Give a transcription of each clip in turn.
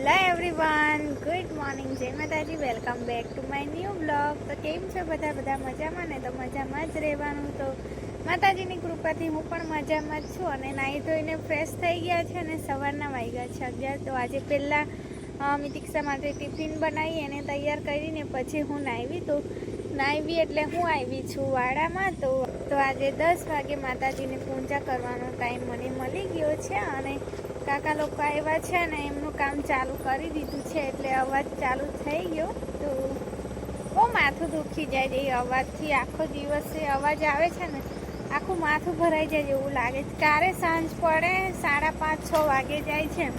Hello everyone, good morning, જય માતાજી, welcome back to my new blog. તો કેમ છો બધા? બધા મજામાં ને? તો મજામાં જ રહેવાનું. તો માતાજીની કૃપાથી હું પણ મજામાં જ છું અને નાહી ધોઈને ફ્રેશ થઈ ગયા છે અને સવારના વાગ્યા છે અગિયાર. તો આજે પહેલાં મિતિક્ષા માટે ટિફિન બનાવી, એને તૈયાર કરીને પછી હું નાહવી તો નાહવી એટલે હું આવી છું વાડામાં. તો તો આજે દસ વાગે માતાજીની પૂજા કરવાનો ટાઈમ મને મળી ગયો છે અને કાકા લોકો આવ્યા છે ને એમનું કામ ચાલુ કરી દીધું છે એટલે અવાજ ચાલુ થઈ ગયો. તો બહુ માથું દુખી જાય છે એ અવાજથી. આખો દિવસ એ અવાજ આવે છે ને, આખું માથું ભરાઈ જાય એવું લાગે છે. ક્યારે સાંજ પડે, સાડા પાંચ, છ વાગે જાય છે એમ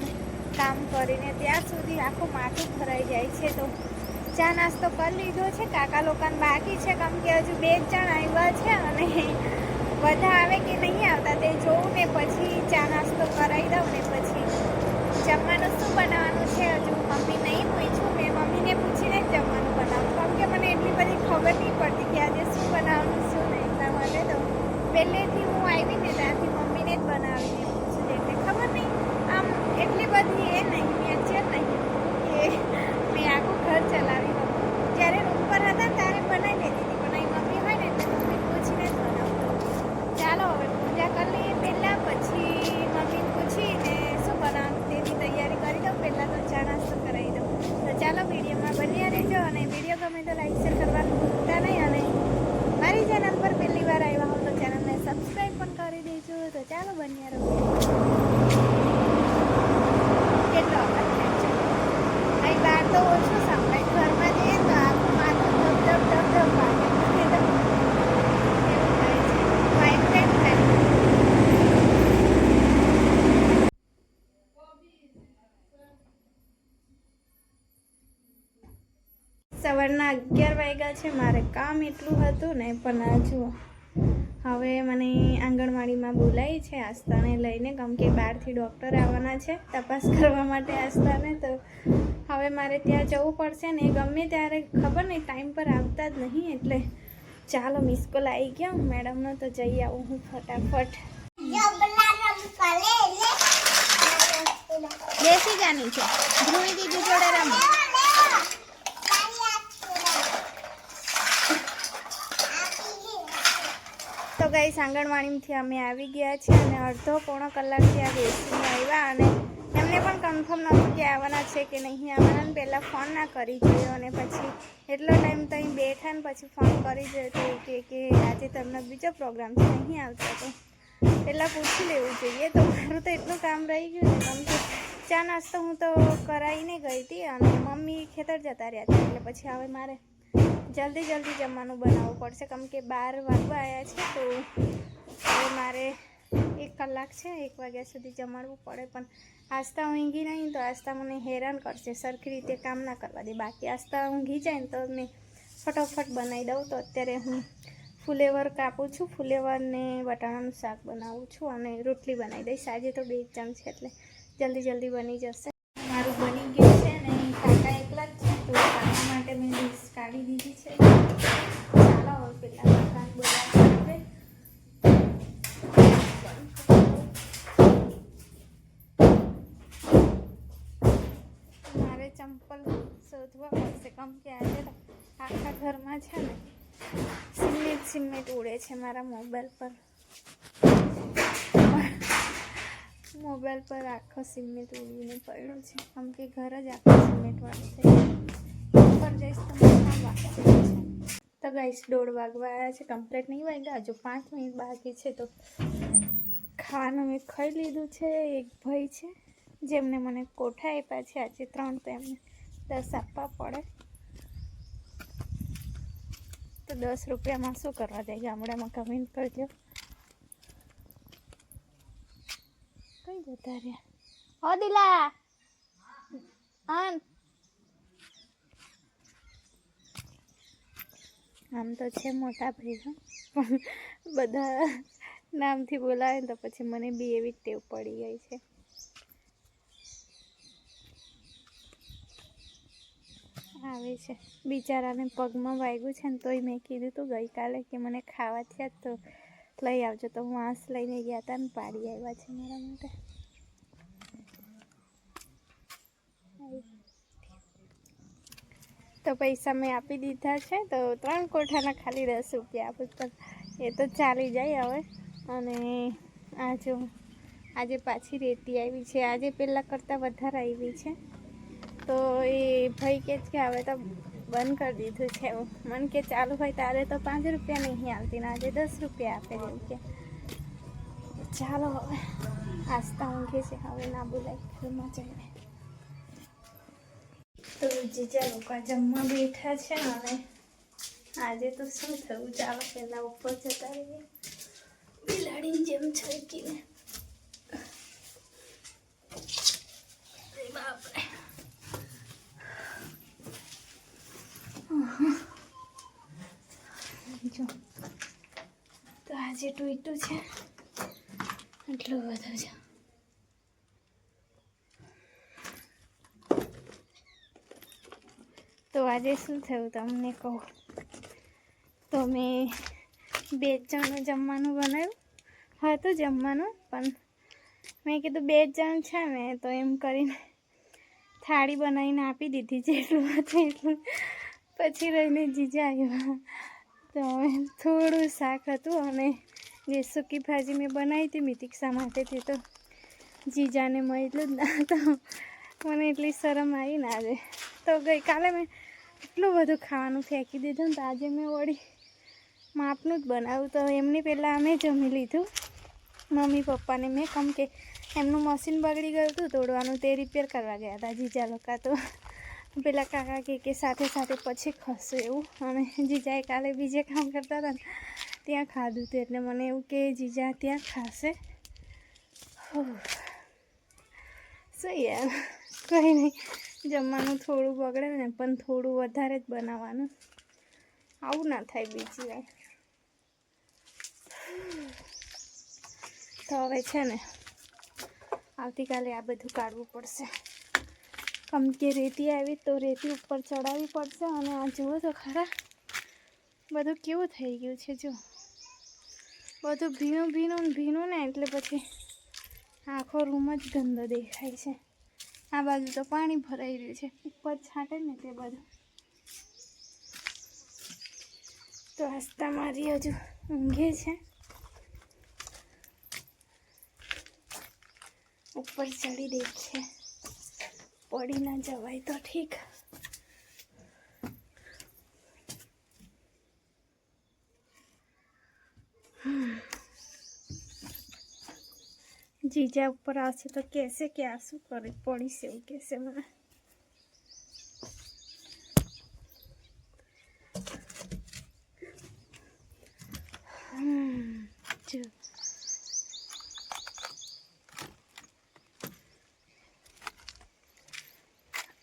કામ કરીને. ત્યાં સુધી આખું માથું ભરાઈ જાય છે. તો ચા નાસ્તો કરી લીધો છે. કાકા લોકોને બાકી છે કેમ કે હજુ બે જ જણ આવ્યા છે અને બધા આવે કે નહીં આવતા તે જોઉં ને પછી ચા નાસ્તો કરાવી દઉં ને પછી જમવાનું શું બનાવવાનું છે હજુ મમ્મી નહીં પૂછ્યું. મેં મમ્મીને પૂછીને જ જમવાનું બનાવું. કેમ કે મને એટલી બધી ખબર નહીં પડતી કે આજે શું બનાવવાનું, શું નહીં. માટે તો પહેલેથી હું આવી ને ત્યાંથી મમ્મીને જ બનાવીને પૂછું એટલે ખબર નહીં આમ એટલી બધી એ નહીં મેચર નહીં કે મેં આખું ઘર ચલાવી લઉં જ્યારે રૂમ પર હતા ને ત્યારે બનાવી લેતી હતી પણ અહીં મમ્મી હોય ને એટલે મમ્મી પૂછીને જ બનાવતો ચાલો હવે પૂજા કરી લઈએ પહેલાં પછી મમ્મીને પૂછીને શું બનાવવાનું તેની તૈયારી કરી દઉં પહેલાં તો ચા નાસ્તો કરાવી દઉં તો ચાલો વિડીયોમાં બન્યા રહેજો અને વીડિયો ગમે તો લાઈક શેર કરવાનું ભૂલતા નહીં અને મારી ચેનલ પર પહેલી વાર આવ્યા હો તો ચેનલને સબસ્ક્રાઈબ પણ કરી દેજો તો ચાલો બન્યા રહો કેટલો અવાજ થાય છે અહીં બહાર તો ઓછું સંભળાય ઘરમાં જઈએ તો આખું માથું ધબ ધબ ધબ ધબ વાગે મને તો એવું થાય છે વાઇબ્રેટ થાય સવારના અગિયાર વાગ્યા છે મારે કામ એટલું હતું ને પણ આ જુઓ. હવે મને આંગણવાડીમાં બોલાવી છે આસ્થાને લઈને કેમ કે બહારથી ડૉક્ટર આવવાના છે તપાસ કરવા માટે આસ્થાને તો હવે મારે ત્યાં જવું પડશે ને ગમે ત્યારે ખબર નહીં ટાઈમ પર આવતા જ નહીં એટલે ચાલો મિસ કોલ આવી ગયા મેડમનો તો જઈ આવું હું ફટાફટ. બેસી જાની છે. ધ્રુવી દીદી જોડે રમો. તો ગઈ આંગણવાડીમાંથી અમે આવી ગયા છીએ અને અડધો પોણો કલાકથી આ બેસીને આવ્યા અને એમને પણ કન્ફર્મ નહોતું કે આવવાના છે કે નહીં. આવવાના ને પહેલાં ફોન ના કરી જોયો અને પછી એટલો ટાઈમ તો અહીં બેઠા ને પછી ફોન કરી જોયો તો કે કે આજે તમને બીજો પ્રોગ્રામ છે, નહીં આવતા તો. પહેલાં પૂછી લેવું જોઈએ. તો મારું તો એટલું કામ રહી ગયું ને કે ચા નાસ્તો હું તો કરાવીને ગઈ હતી અને મમ્મી ખેતર જતા રહ્યા હતા એટલે પછી હવે મારે જલ્દી જલ્દી જમવાનું બનાવવું પડશે. કેમ કે બાર વાગવા આવ્યા છે, તો હવે મારે એક કલાક છે, એક વાગ્યા સુધી જમાડવું પડે. પણ આસ્તા ઊંઘી નહીં તો આસ્તા મને હેરાન કરશે. સરખી રીતે કામ ના કરવા દે. બાકી આસ્તા ઊંઘી જાય ને તો મેં ફટોફટ બનાવી દઉં. તો અત્યારે હું ફુલેવર કાપું છું. ફુલેવર ને બટાણાનું શાક બનાવું છું અને રોટલી બનાવી દઈશ. આજે તો બે જ જણ છે એટલે જલ્દી જલ્દી બની જશે. ચંપલ શોધવા પડશે કેમ કે આજે તો આખા ઘરમાં છે ને સિમેન્ટ સિમેન્ટ ઉડે છે મારા મોબાઈલ પર મોબાઈલ પર આખો સિમેન્ટ ઉડીને પડ્યો છે કેમ કે ઘર જ આખો સિમેન્ટવાળું થઈ ગયું ઉપર જઈશ તો મને કામ વાગશે છે તો ગાઈસ દોઢ વાગવા આવ્યા છે કમ્પ્લીટ નહીં વાગ્યા હજુ પાંચ મિનિટ બાકી છે તો ખાવાનું મેં ખાઈ લીધું છે એક ભાઈ છે જેમને મને કોઠા આપ્યા છે, આજે ત્રણ તો એમને દસ આપવા પડે. તો દસ રૂપિયામાં શું કરવા જાય? ગામડામાં કમેન્ટ કરજો. કઈ જતા રહ્યા? ઓ દિલા! આમ. તો છે મોટા ભાઈ પણ બધા નામથી બોલાવે તો પછી મને બી એવી જ ટેવ પડી ગઈ છે. આવે છે. બિચારાને પગમાં વાગ્યું છે ને તોય મેં કીધું તું ગઈકાલે કે મને ખાવા થયા તો લઈ આવજો. તો માંસ લઈને ગયા હતા ને પાડી આવ્યા છે મારા માટે. તો પૈસા મેં આપી દીધા છે તો ત્રણ કોઠાના ખાલી દસ રૂપિયા આપું તો એ તો ચાલી જાય હવે. અને આ જો, આજે પાછી રેતી આવી છે. આજે પહેલાં કરતાં વધારે આવી છે. તો એ ભાઈ કે છે કે હવે તો બંધ કરી દીધું છે એવું મને કે ચાલુ હોય ત્યારે તો પાંચ રૂપિયા નહીં આવતી ને આજે દસ રૂપિયા આપે એવું કે ચાલો હવે આસ્તા ઊંઘે છે હવે ના બોલાય ઘરમાં જઈને તો જીજા લોકો જમવા બેઠા છે અને આજે તો શું થયું ચાલો પહેલાં ઉપર જતા રહીએ બિલાડીની જેમ છડકીને અરે બાપરે જો તો આજે ટૂટું છે. એટલું બધું છે. તો આજે શું થયું તમને કહું? તો મેં બે જણનું જમવાનું બનાવ્યું. હતું જમવાનું, પણ મેં કીધું બે જણ છે ને, તો એમ કરીને થાળી બનાવીને આપી દીધી જેટલું હતું એટલું. પછી રહીને જીજા આવ્યા. તો થોડું શાક હતું અને જે સૂકી ભાજી મેં બનાવી હતી મિતિક્ષા માટે તે તો જીજાને મળ્યું જ ના તો મને એટલી શરમ આવી ના આજે. તો ગઈકાલે મેં એટલું બધું ખાવાનું ફેંકી દીધું ને તો આજે મેં વળી માપનું જ બનાવ્યું. તો એમની પહેલાં અમે જમી લીધું. મમ્મી પપ્પાને મેં કેમ કે એમનું મશીન બગડી ગયું હતું, તોડવાનું તે રિપેર કરવા ગયા હતા જીજા લોકો તો. પેલા કાકા કે કે સાથે સાથે પછી ખસું એવું. અને જીજાએ કાલે બીજે કામ કરતા હતા ને, ત્યાં ખાધું હતું. એટલે મને એવું કે જીજા ત્યાં ખાશે. શું યાર? કંઈ નહીં. જમવાનું થોડું બગડે ને, પણ થોડું વધારે જ બનાવવાનું. આવું ના થાય બીજી વાર. તો હવે છે ને, આવતીકાલે આ બધું કાઢવું પડશે. કેમ કે રેતી આવી તો રેતી ઉપર ચડાવવી પડશે અને આ જુઓ તો ખરા, બધું કેવું થઈ ગયું છે જો બધું ભીનું ભીનું ભીનું ને એટલે પછી આખો રૂમ જ ગંદો દેખાય છે. આ બાજુ તો પાણી ભરાઈ રહ્યું છે. ઉપર છાંટે ને તે બધું. તો હસતા મારી હજુ ઊંઘે છે. ઉપર ચડી દે છે પડી ના જવાય તો ઠીક. જીજા ઉપર આવશે તો કહેશે કે આ શું કરે? પડીશ એવું કહેશે મને હમ, જો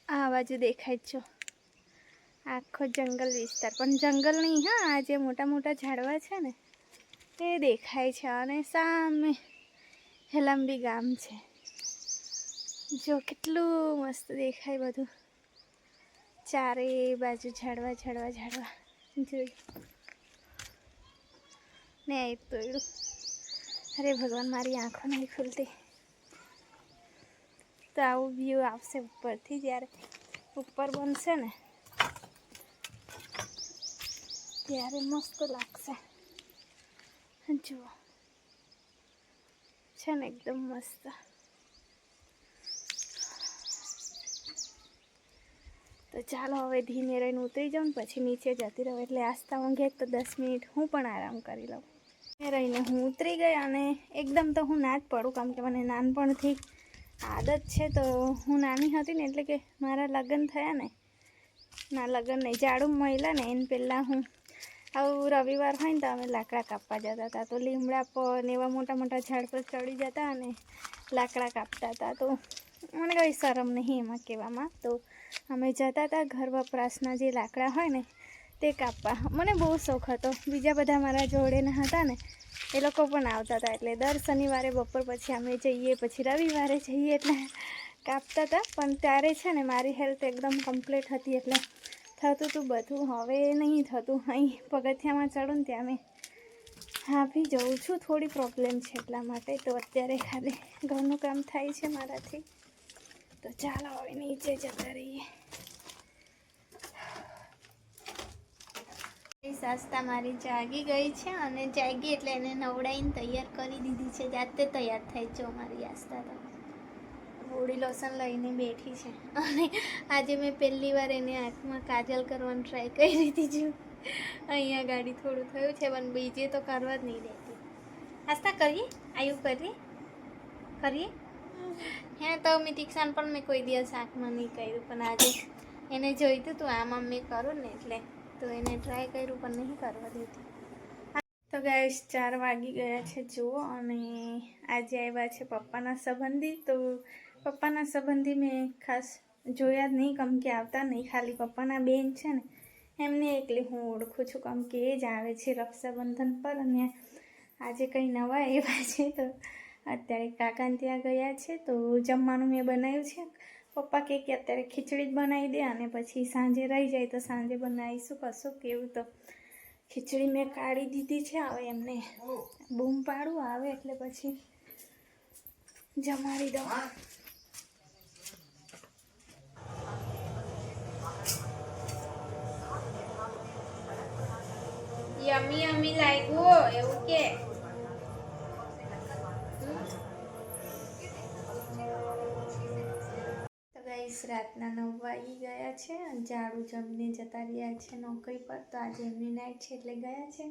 આ બાજુ દેખાય છો. આખો જંગલ વિસ્તાર. પણ જંગલ નહીં, હા, આ જે મોટા મોટા ઝાડવા છે ને તે દેખાય છે. અને સામે હેલાંબી ગામ છે. જો કેટલું મસ્ત દેખાય બધું. ચારે બાજુ ઝાડવા ઝાડવા ઝાડવા. જોયું ને એ તોડ્યું અરે ભગવાન, મારી આંખો નહીં ખુલતી. તો આવું વ્યૂ આવશે ઉપરથી જ્યારે. ઉપર બનશે ને, ત્યારે મસ્ત લાગશે. જુઓ. છે ને એકદમ મસ્ત. તો ચાલો હવે ધીમે રહીને ઉતરી જાઉં પછી નીચે જતી રહું. એટલે આસ્તા ઊંઘે તો દસ મિનિટ હું પણ આરામ કરી લઉં. રહીને હું ઉતરી ગઈ અને એકદમ તો હું ના જ પડું, કારણ કે મને નાનપણથી આદત છે તો હું નાની હતી ને એટલે કે મારા લગ્ન થયા ને, ના લગ્ન નહીં જાડું મહિલા ને એને પહેલાં હું આવું રવિવાર હોય ને તો અમે લાકડા કાપવા જતા હતા. તો લીમડા પર એવા મોટા મોટા ઝાડ પર ચડી જતા અને લાકડા કાપતા હતા. તો મને કંઈ શરમ નહીં એમાં કહેવામાં. તો અમે જતા હતા ઘર વપરાશના જે લાકડા હોય ને તે કાપવા. મને બહુ શોખ હતો. બીજા બધા મારા જોડેના હતા ને એ લોકો પણ આવતા હતા એટલે દર શનિવારે, બપોર પછી અમે જઈએ, પછી રવિવારે જઈએ એટલે કાપતા હતા. પણ ત્યારે છે ને મારી હેલ્થ એકદમ કમ્પ્લીટ હતી એટલે થતું હતું બધું. હવે નહીં થતું. અહીં પગથિયામાં ચડું ને ત્યાં મેં હાફી જઉં છું. થોડી પ્રોબ્લેમ છે એટલા માટે. તો અત્યારે ખાલી ઘરનું કામ થાય છે મારાથી. તો ચાલો હવે નીચે જતા રહીએ. આસ્તા મારી જાગી ગઈ છે અને જાગી એટલે એને નવડાવીને તૈયાર કરી દીધી છે. જાતે તૈયાર થાય જો મારી આસ્તા તો. હોળી લોશન લઈને બેઠી છે. અને આજે મેં પહેલી વાર એને આંખમાં કાજલ કરવાનું ટ્રાય કરી દીધી છું. અહીંયા ગાડી થોડું થયું છે, પણ બીજે તો કરવા જ નહીં દેતી. આસ્તા કરીએ? આયુ કરીએ? કરીએ? હે, તો મેં તીક્ષાન પણ મેં કોઈ દિવસ આંખમાં નહીં કર્યું, પણ આજે એને જોઈતું હતું આમાં મેં કરું ને એટલે. તો એને ટ્રાય કર્યું, પણ નહીં કરવા દીધી. તો ગાઈશ ચાર વાગી ગયા છે, જુઓ, અને આજે આવ્યા છે પપ્પાના સંબંધી. તો પપ્પાના સંબંધી મેં ખાસ જોયા જ નહીં, કમ કે આવતા નહીં. ખાલી પપ્પાના બેન છે ને, એમને એકલી હું ઓળખું છું, કમ કે એ જ આવે છે રક્ષાબંધન પર. અને આજે કંઈ નવા આવ્યા છે, તો અત્યારે કાકાને ત્યાં ગયા છે. તો જમવાનું મેં બનાવ્યું છે. પપ્પા કહે કે અત્યારે ખીચડી જ બનાવી દે અને પછી સાંજે રહી જાય તો સાંજે બનાવીશું કશું કેવું તો. ખીચડી મેં કાઢી દીધી છે, હવે એમને બૂમ પાડું, આવે એટલે પછી જમાડી દઉં. યમી યમી લાગ્યું એવું કે? વાગી ગયા છે અને ઝાડુ જમીને જતા રહ્યા છે નોકરી પર. તો આજે એમની નાઇટ છે એટલે ગયા છે.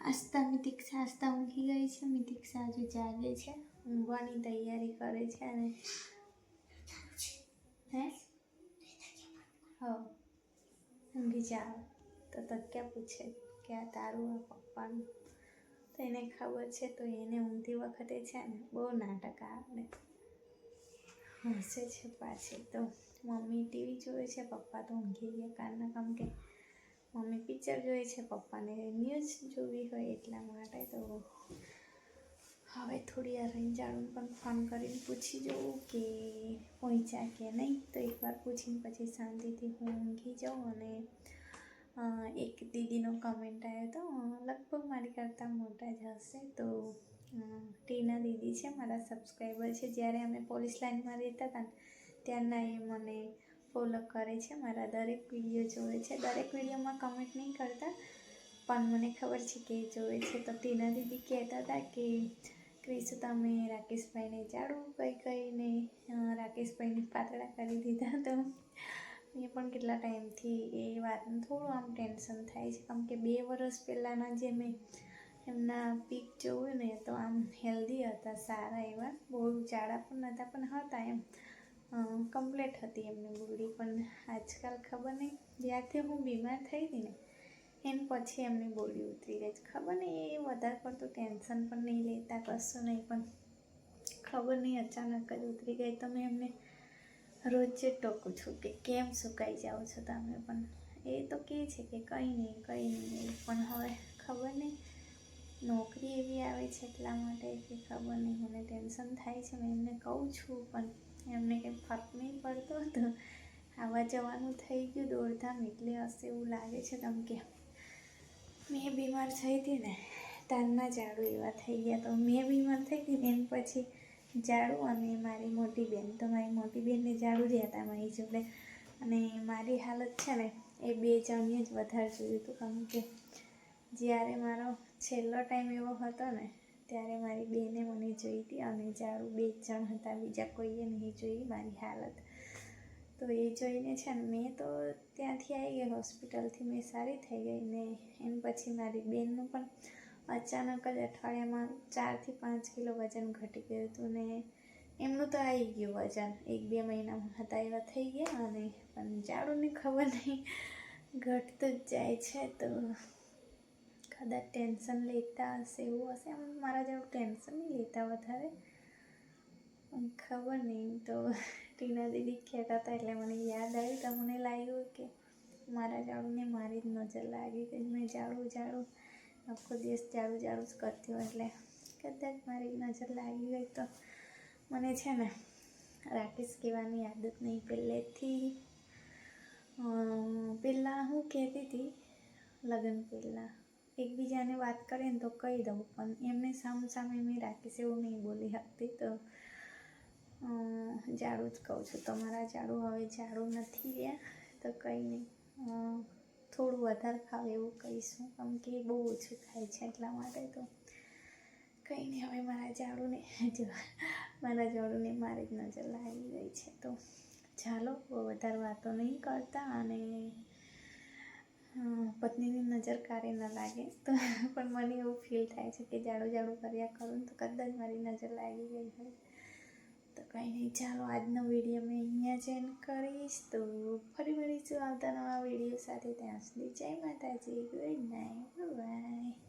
આસ્તા મિતિક્ષા આસ્તા ઊંઘી ગઈ છે. મિતિક્ષા હજુ જાગે છે. ઊંઘવાની તૈયારી કરે છે અને હે? હો, ઊંઘી જાવ તો તક્યા ક્યાં પૂછે કે આ તારું આ પપ્પાનું? તો એને ખબર છે તો એને ઊંઘતી વખતે છે ને બહુ નાટક આવડે હસે છે પાછી તો મમ્મી ટીવી જોવે છે, પપ્પા તો ઊંઘી ગયા કારના કામ કે મમ્મી પિક્ચર જોઈએ છે, પપ્પાને ન્યૂઝ જોવી હોય એટલા માટે તો હવે થોડી વાર રંજાણું પણ ફોન કરીને પૂછી જોઉં કે પહોંચ્યા કે નહીં. તો એકવાર પૂછીને પછી શાંતિથી હું ઊંઘી જાઉં અને એક દીદીનો કમેન્ટ આવ્યો હતો લગભગ મારી કરતાં મોટા જ હશે. તો ટીના દીદી છે મારા સબસ્ક્રાઈબર છે. જ્યારે અમે પોલીસ લાઇનમાં રહેતા હતા ત્યારના એ મને ફોલો કરે છે. મારા દરેક વીડિયો જોવે છે. દરેક વિડીયોમાં કમેન્ટ નહીં કરતા, પણ મને ખબર છે કે એ જોવે છે. તો ટીના દીદી કહેતા હતા કે ક્રિશ તમે રાકેશભાઈને જાડું કઈ કહીને રાકેશભાઈને પાતળા કરી દીધા તો? એ પણ કેટલા ટાઈમથી એ વાતનું થોડું આમ ટેન્શન થાય છે. કેમ કે બે વર્ષ પહેલાંના જે મેં એમના પીક જોયું ને તો આમ હેલ્ધી હતા, સારા એવા. બહુ જાડા પણ નહોતા પણ હતા એમ. કમ્પ્લેટ હતી એમની બોડી પણ આજકાલ ખબર નહીં, જ્યારથી હું બીમાર થઈ હતી ને, એન પછી એમની બોડી ઉતરી ગઈ ખબર નહીં, એ વધારે પડતું ટેન્શન પણ નહીં લેતા, કશું નહીં, પણ ખબર નહીં, અચાનક જ ઉતરી ગઈ. તો મેં એમને રોજ જ ટોકું છું કે કેમ સુકાઈ જાઓ છો તમે? પણ એ તો કહે છે કે કંઈ નહીં કંઈ નહીં. પણ હવે ખબર નહીં નોકરી એવી આવે છે એટલા માટે કે ખબર નહીં, મને ટેન્શન થાય છે, મેં એમને કહું છું, પણ એમને કંઈ ફરક નહીં પડતો હતો આવવા જવાનું થઈ ગયું, દોડધામ એટલે હશે એવું લાગે છે તમ કે. મેં બીમાર થઈ હતી ને તારના ઝાડુ એવા થઈ ગયા તો મેં બીમાર થઈ હતી એમ પછી ઝાડુ અને મારી મોટી બેન, તો મારી મોટી બેનને ઝાડુ રહ્યા હતા મારી જોડે. અને મારી હાલત છે ને, એ બે જણને જ વધારે જોયું હતું, કારણ કે જ્યારે મારો છેલ્લો ટાઈમ એવો હતો ને, ત્યારે મારી બેને મને જોઈ હતી. અને ઝાડુ બે જણ હતા, બીજા કોઈએ નહીં જોઈ મારી હાલત. તો એ જોઈને છે ને, મેં તો ત્યાંથી આવી ગઈ હોસ્પિટલથી, મેં સારી થઈ ગઈ ને એમ પછી મારી બેનનું પણ અચાનક જ અઠવાડિયામાં ચારથી પાંચ કિલો વજન ઘટી ગયું હતું ને એમનું તો આવી ગયું વજન. એક બે મહિનામાં હતા એવા થઈ ગયા અને પણ જાડુને ખબર નહીં, ઘટતું જ જાય છે તો કદાચ ટેન્શન લેતા હશે એવું હશે? આમ મારા જેવું ટેન્શન નહીં લેતા વધારે. ખબર નહીં તો ટીના દીદી કહેતા હતા એટલે મને યાદ આવ્યું તો મને લાગ્યું કે મારા જાડુને મારી જ નજર લાગી કે મેં જાડું જાડું આખો દિવસ જાડું જાડું જ કરતી હોય એટલે કદાચ મારી નજર લાગી ગઈ તો મને છે ને રાકેશ કહેવાની આદત નહીં. પહેલેથી પહેલાં હું કહેતી હતી, લગ્ન પહેલાં. એકબીજાને વાત કરીએ ને તો કહી દઉં, પણ એમને સામ સામે મેં રાકેશ એવું નહીં બોલી શકતી. તો જાડું જ કહું છું. તમારા જાડું હવે જાડું નથી રહ્યા, તો કંઈ નહીં. થોડું વધારે ખાવ એવું કહીશું. કેમ કે બહુ ઓછું થાય છે એટલા માટે તો કંઈ નહીં. હવે મારા ઝાડુને મારા ઝાડુને મારી જ નજર લાગી ગઈ છે. તો ચાલો વધારે વાતો નહીં કરતા અને પત્નીની નજર કારે ન લાગે. તો પણ મને એવું ફીલ થાય છે કે જાડું જાડું કર્યા કરું તો કદાચ મારી નજર લાગી ગઈ હોય. તો કંઈ નહીં, ચાલો આજનો વીડિયો મેં અહીંયા જ એન્ડ કરીશ. તો ફરી મળીશું આવતા નવા વીડિયો સાથે. ત્યાં સુધી જય માતાજી ગુડ નાઇટ બાય